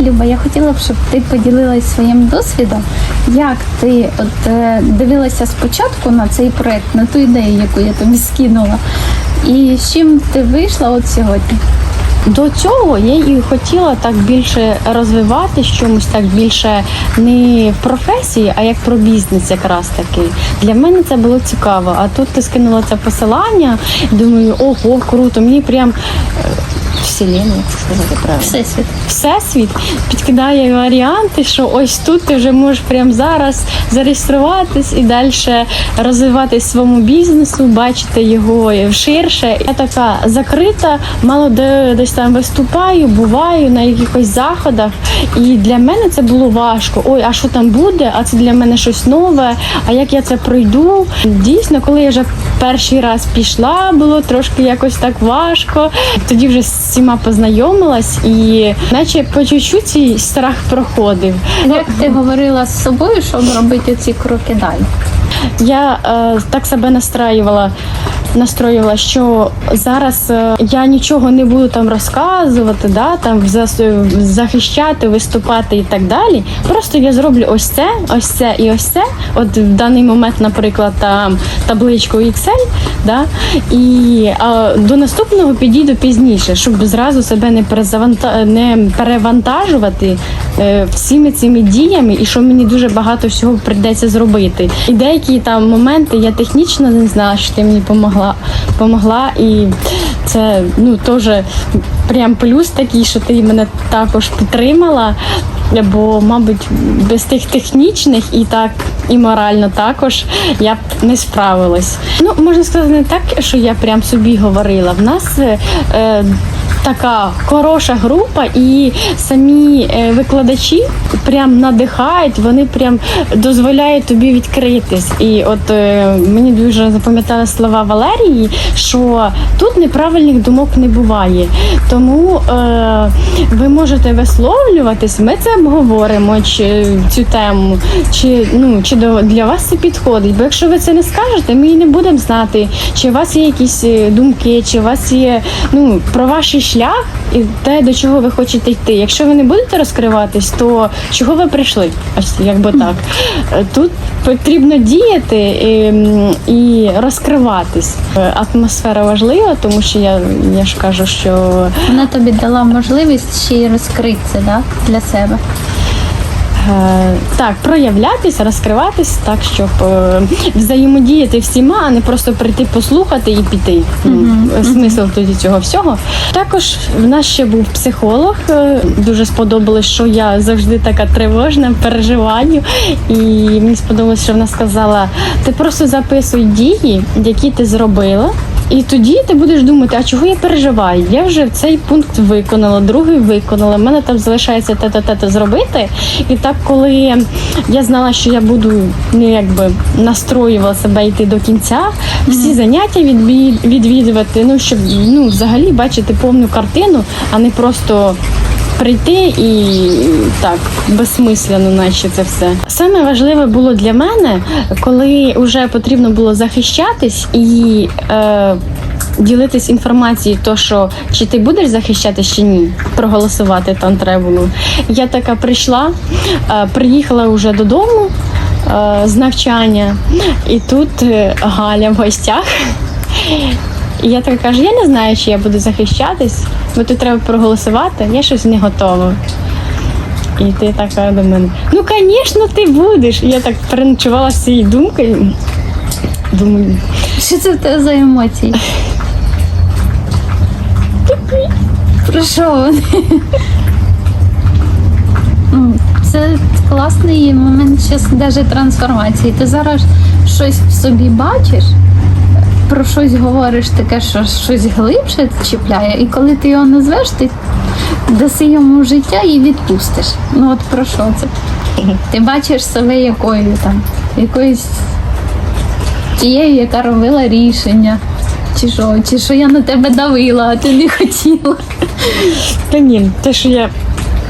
Люба, я хотіла б, щоб ти поділилась своїм досвідом. Як ти от е, дивилася спочатку на цей проект, на ту ідею, яку я тобі скинула, і з чим ти вийшла от сьогодні? До цього я і хотіла так більше розвивати чомусь так більше не в професії, а як про бізнес якраз таки. Для мене це було цікаво. А тут ти скинула це посилання, думаю, ого, круто, мені прям це сказати правильно. Всесвіт. Всесвіт підкидає варіанти, що ось тут ти вже можеш прямо зараз зареєструватись і далі розвивати своєму бізнесу, бачити його ширше. Я така закрита, мало де десь там виступаю, буваю на якихось заходах. І для мене це було важко. Ой, а що там буде? А це для мене щось нове. А як я це пройду? Дійсно, коли я вже перший раз пішла, було трошки якось так важко. Тоді вже всіма познайомилась і наче по чуть-чуть страх проходив. Як ти говорила з собою, щоб робити ці кроки далі? Я е, так себе настраювала. Настроювала, що зараз е, я нічого не буду там розказувати, да, там захищати, виступати і так далі. Просто я зроблю ось це, ось це і ось це. От в даний момент, наприклад, там табличку Excel, да, і е, до наступного підійду пізніше, щоб зразу себе не перезаванта... не перевантажувати е, всіми цими діями, і що мені дуже багато всього прийдеться зробити. І деякі там моменти я технічно не знала, що ти мені помогла, і це ну теж прям плюс такий, що ти мене також підтримала. Бо, мабуть, без тих технічних і так і морально також я б не справилась. Ну можна сказати, не так, що я прям собі говорила. В нас е, така хороша група, і самі е, викладачі прям надихають, вони прям дозволяють тобі відкритись. І от е, мені дуже запам'ятали слова Валерії, що тут неправильних думок не буває. Тому е, ви можете висловлюватись, ми це обговоримо, чи цю тему, чи ну чи для вас це підходить. Бо якщо ви це не скажете, ми і не будемо знати, чи у вас є якісь е, думки, чи у вас є ну про ваш шлях і те, до чого ви хочете йти. Якщо ви не будете розкриватись, то чого ви прийшли? Ось якби так. Е, Тут потрібно діяти і, і розкриватись. Е, Атмосфера важлива, тому що я, я ж кажу, що Вона тобі дала можливість ще й розкритися да, для себе. Е, Так, проявлятись, розкриватись так, щоб е, взаємодіяти всіма, а не просто прийти послухати і піти. Ну, Смисл тоді цього всього. Також в нас ще був психолог. е, Дуже сподобалось, що я завжди така тривожна, переживаю. І мені сподобалось, що вона сказала: ти просто записуй дії, які ти зробила. І тоді ти будеш думати, а чого я переживаю? Я вже цей пункт виконала, другий виконала. в мене там залишається те-те-те зробити. І так, коли я знала, що я буду ну, якби настроювала себе йти до кінця, всі заняття відвід- відвідувати, ну щоб ну взагалі бачити повну картину, а не просто. Прийти і так безсмислено, наче це все. Саме важливе було для мене, коли вже потрібно було захищатись і е, ділитись інформацією, то що чи ти будеш захищатись чи ні, проголосувати там треба було. Я така прийшла, е, приїхала вже додому е, з навчання, і тут е, Галя в гостях. І я така кажу, я не знаю, чи я буду захищатись, бо тут треба проголосувати, я щось не готова. І ти така до мене, ну звісно, ти будеш. Я так переночувала цією думкою. Думаю, Що це в тебе за емоції? Про що вони? Ну, Це класний момент зараз навіть трансформації. Ти зараз щось в собі бачиш, про щось говориш таке, що щось глибше чіпляє, і коли ти його назвеш, ти даси йому життя і відпустиш. Ну от про що це? Ти бачиш себе якою там, якоюсь тією, яка робила рішення. Чи що, чи що я на тебе давила, а ти не хотіла. та ні, те, що я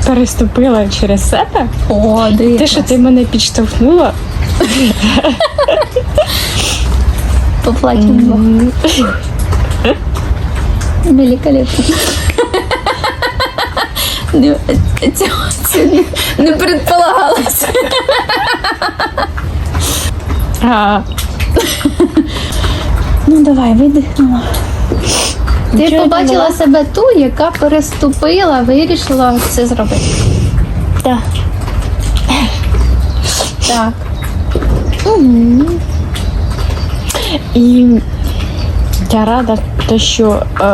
переступила через себе, О, те, що ти мене підштовхнула, Поплакала. Великолепно. Не, цього сьогодні не предполагалося. Ну давай, видихнула. Ти побачила себе ту, яка переступила, вирішила це зробити. да. Так. І я рада, те, що е,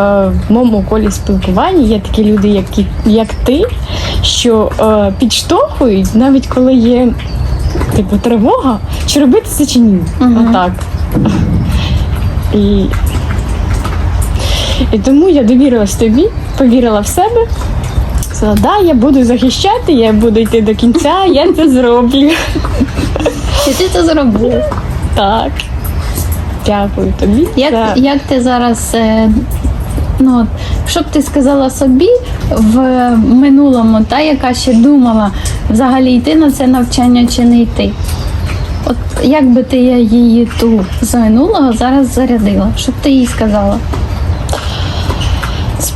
в моєму колі спілкування є такі люди, які, як ти, що е, підштовхують, навіть коли є типу, тривога, чи робити це чи ні. Мгм. Отак. І, і тому я довірилась тобі, повірила в себе. Сказала, да, я буду захищати, я буду йти до кінця, я це зроблю. І ти це зробила. Так. Дякую тобі. Як, за- як ти зараз, е, ну, що б ти сказала собі в минулому, та, яка ще думала взагалі йти на це навчання чи не йти? От як би ти її ту з минулого зараз зарядила? Що б ти їй сказала?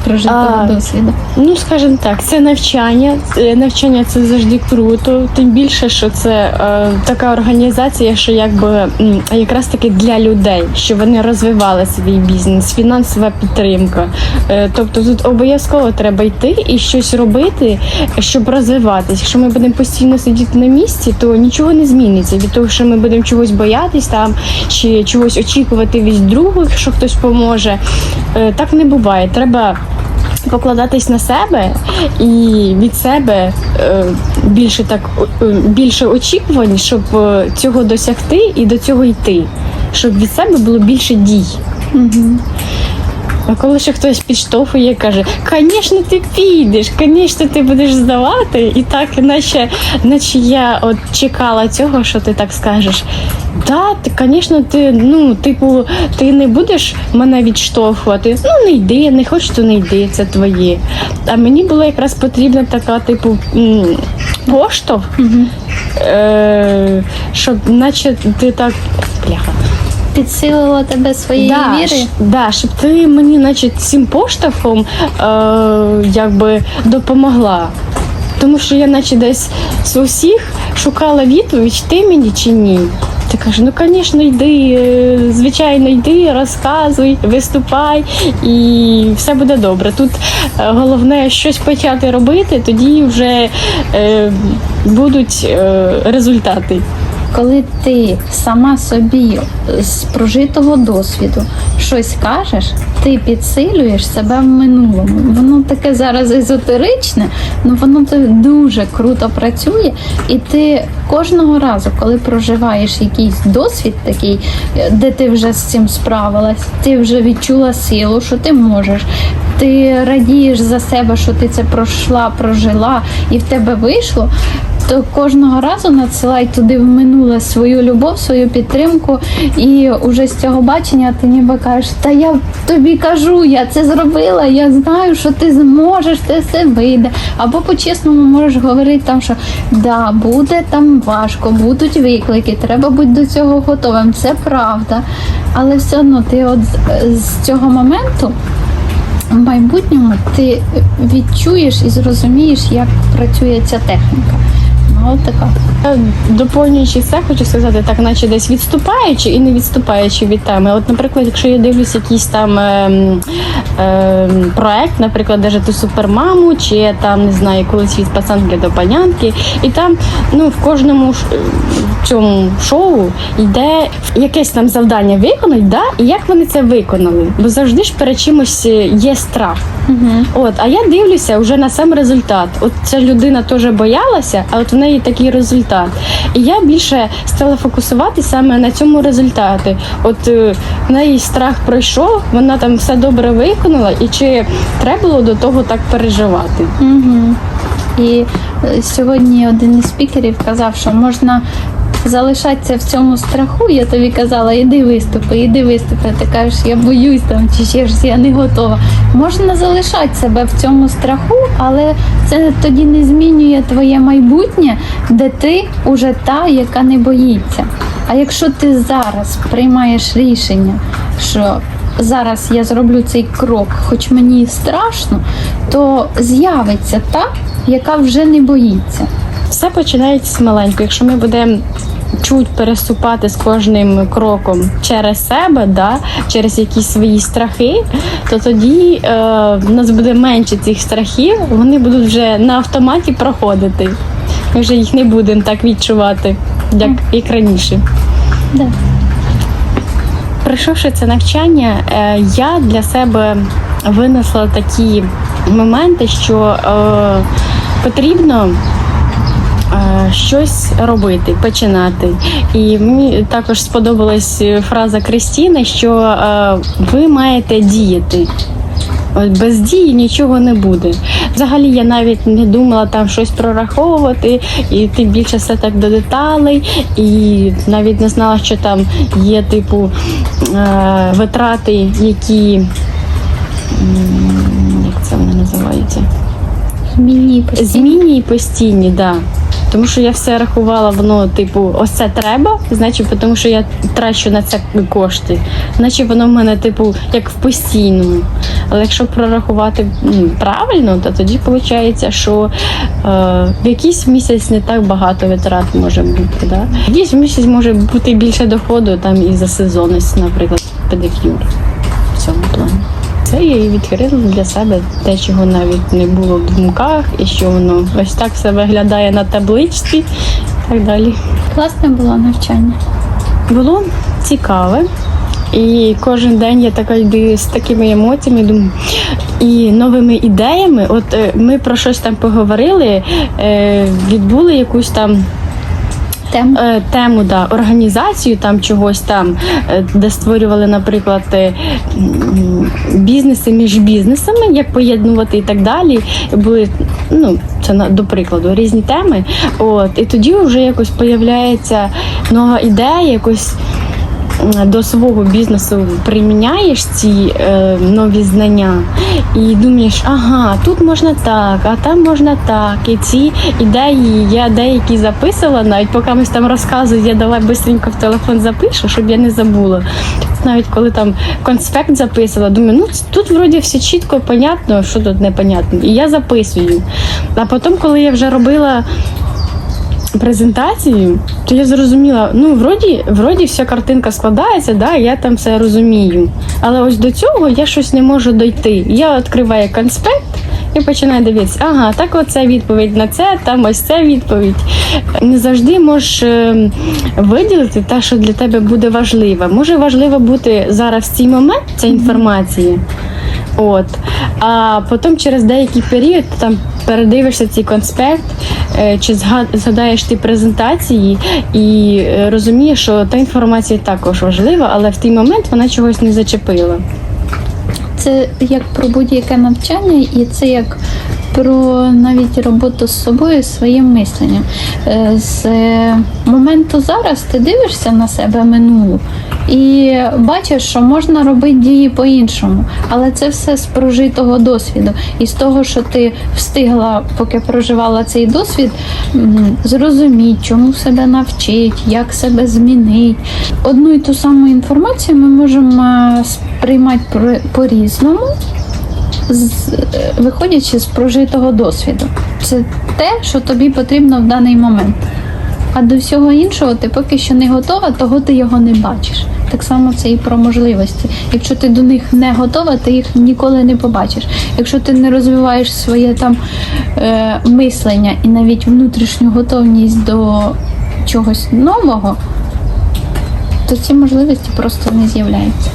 Прожитого А, досвіду. Ну, скажімо так, це навчання. Е, Навчання це завжди круто. Тим більше, що це е, така організація, що якби якраз таки для людей, щоб вони розвивали свій бізнес, фінансова підтримка. Е, тобто тут обов'язково треба йти і щось робити, щоб розвиватись. Якщо ми будемо постійно сидіти на місці, то нічого не зміниться. Від того, що ми будемо чогось боятись там чи чогось очікувати від других, що хтось поможе. Е, так не буває. Треба покладатись на себе і від себе е, більше так е, більше очікувань, щоб е, цього досягти і до цього йти, щоб від себе було більше дій. Угу. А коли ще хтось підштовхує, каже, звісно, ти підеш, звісно, ти будеш здавати. І так, наче, наче я от чекала цього, що ти так скажеш. Да, ти, звісно, ти, ну, типу, ти не будеш мене відштовхувати. Ну, не йди, не хочеш, то не йди, це твоє. А мені була якраз потрібна така, типу, поштовх, е, щоб наче ти так. Бляха. Підсилила тебе своєї Да, віри? щ- да, щоб ти мені, наче, цим поштовхом е, якби допомогла. Тому що я, наче, десь з усіх шукала відповідь, ти мені чи ні. Ти кажеш, ну звісно, йди, е, звичайно, йди, розказуй, виступай, і все буде добре. Тут е, головне щось почати робити, тоді вже е, будуть е, результати. Коли ти сама собі з прожитого досвіду щось кажеш, ти підсилюєш себе в минулому. Воно таке зараз езотеричне, але воно дуже круто працює. І ти кожного разу, коли проживаєш якийсь досвід такий, де ти вже з цим справилась, ти вже відчула силу, що ти можеш. Ти радієш за себе, що ти це пройшла, прожила і в тебе вийшло то кожного разу надсилай туди в минуле свою любов, свою підтримку, і уже з цього бачення ти ніби кажеш, та я тобі кажу, я це зробила, я знаю, що ти зможеш, це все вийде. Або по-чесному можеш говорити там, що да, буде там важко, будуть виклики, треба бути до цього готовим. Це правда. Але все одно ти от з цього моменту в майбутньому ти відчуєш і зрозумієш, як працює ця техніка. Ну, от така. Е, Доповнюючи це, хочу сказати, так, наче десь відступаючи і не відступаючи від теми. От, наприклад, якщо я дивлюсь якийсь там ем, ем, проект, наприклад, ту супермаму, чи я там не знаю, колись від пацанки до панянки, і там ну, в кожному ш- в цьому шоу йде якесь там завдання виконати, да? і як вони це виконали. Бо завжди ж перед чимось е, є страх. Угу. От, а я дивлюся вже на сам результат. От ця людина теж боялася, а от в неї такий результат. І я більше стала фокусуватися саме на цьому результаті. От е, в неї страх пройшов, вона там все добре виконала, і чи треба було до того так переживати? Угу. І е, сьогодні один із спікерів казав, що можна залишатися в цьому страху. Я тобі казала, іди виступи, іди виступи. Ти кажеш, я боюсь там чи ще щось, я не готова. Можна залишати себе в цьому страху, але це тоді не змінює твоє майбутнє, де ти уже та, яка не боїться. А якщо ти зараз приймаєш рішення, що зараз я зроблю цей крок, хоч мені страшно, то з'явиться та, яка вже не боїться. Все починається з маленького. Якщо ми будемо чуть переступати з кожним кроком через себе, да, через якісь свої страхи, то тоді е, в нас буде менше цих страхів, вони будуть вже на автоматі проходити. Ми вже їх не будемо так відчувати, як, як раніше. Да. Пройшовши це навчання, е, я для себе винесла такі моменти, що е, потрібно щось робити, починати. І мені також сподобалась фраза Кристіни, що е, ви маєте діяти. Без дії нічого не буде. Взагалі я навіть не думала там щось прораховувати, і тим більше все так до деталей, і навіть не знала, що там є типу е- витрати, які як це вони називаються? Змінні постійно. Змінні і постійні, да. Тому що я все рахувала, воно, типу, ось це треба, значить, тому що я трачу на це кошти. Значить, воно в мене, типу, як в постійному. Але якщо прорахувати м, правильно, то тоді виходить, що е, в якийсь місяць не так багато витрат може бути. Да? В якийсь місяць може бути більше доходу там і за сезонність, наприклад, педикюр в цьому плані. Це я і відкрила для себе те, чого навіть не було в думках, і що воно ось так все виглядає на табличці і так далі. Класне було навчання. Було цікаве. І кожен день я така йду з такими емоціями, думаю, і новими ідеями. От е, ми про щось там поговорили, е, відбули якусь там Тема. е, тему, да, організацію там чогось там, е, де створювали, наприклад, е, бізнеси між бізнесами, як поєднувати і так далі. Були, ну, це на- до прикладу, різні теми. От, і тоді вже якось появляється нова ідея, якось. До свого бізнесу приміняєш ці е, нові знання і думаєш, ага, тут можна так, а там можна так. І ці ідеї я деякі записувала, навіть поки ми там розказують, я давай швидко в телефон запишу, щоб я не забула. Навіть коли там конспект записувала, думаю, ну тут вроді все чітко, понятно, що тут непонятно. І я записую. А потім, коли я вже робила презентацію, то я зрозуміла, ну вроді, вроді вся картинка складається, да, я там все розумію. Але ось до цього я щось не можу дойти. Я відкриваю конспект і починаю дивитися, ага, так оце відповідь на це, там ось це відповідь. Не завжди можеш е, виділити те, що для тебе буде важливо. Може важливо бути зараз в цей момент ця інформація. От. А потім через деякий період там передивишся цей конспект, е, чи зга- згадаєш ти презентації і е, розумієш, що та інформація також важлива, але в той момент вона чогось не зачепила. Це як про будь-яке навчання, і це як про навіть роботу з собою, своїм мисленням. Е, З моменту зараз ти дивишся на себе минулу і бачиш, що можна робити дії по-іншому. Але це все з прожитого досвіду. І з того, що ти встигла, поки проживала цей досвід, зрозуміти, чому себе навчити, як себе змінити. Одну і ту саму інформацію ми можемо е, сприймати по-різному, з- виходячи з прожитого досвіду. Це те, що тобі потрібно в даний момент. А до всього іншого ти поки що не готова, того ти його не бачиш. Так само це і про можливості. Якщо ти до них не готова, ти їх ніколи не побачиш. Якщо ти не розвиваєш своє там е, мислення і навіть внутрішню готовність до чогось нового, то ці можливості просто не з'являються.